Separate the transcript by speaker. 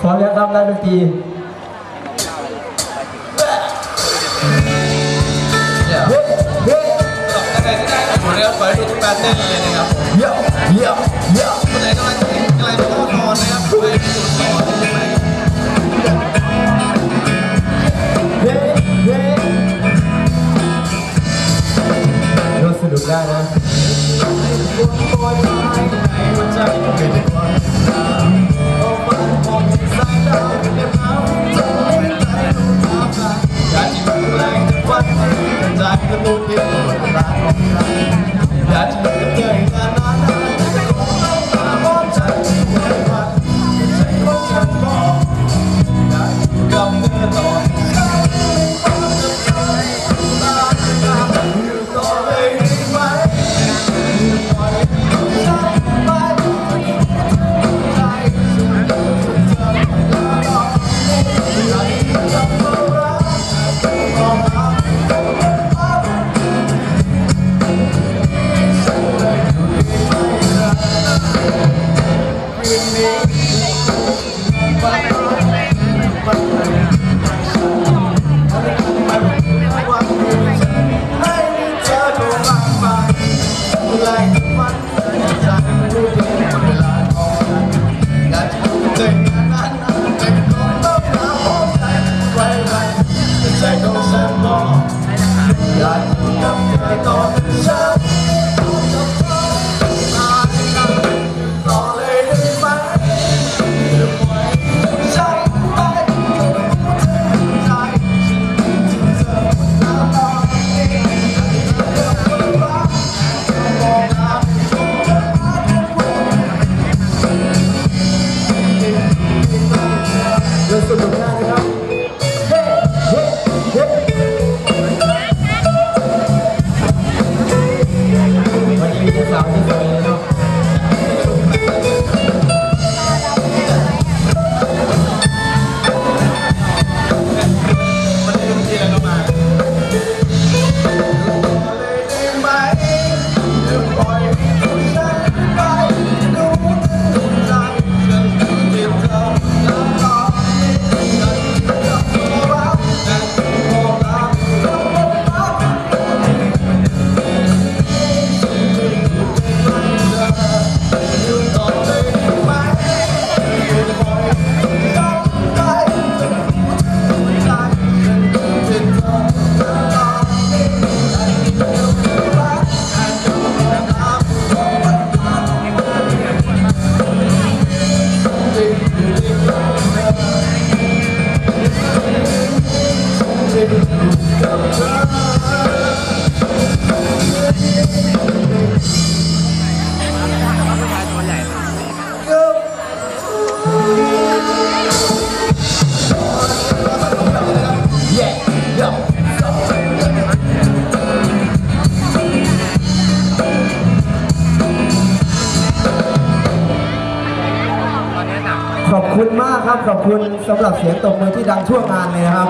Speaker 1: พร้อมแล้วครับนักดนตรี
Speaker 2: เงได้เปิดทีเยนะ
Speaker 1: เยอะเยอะเยอ
Speaker 2: ไหนต้องการอะไรต้อ
Speaker 1: งน
Speaker 2: อนนะครับไปสุดอนเฮ้ยเฮ้ยเรา
Speaker 1: สนุกได้นะ I'm Time ขอบคุณมากครับ ขอบคุณสำหรับเสียงตบมือที่ดังทั่วงานเลยนะครับ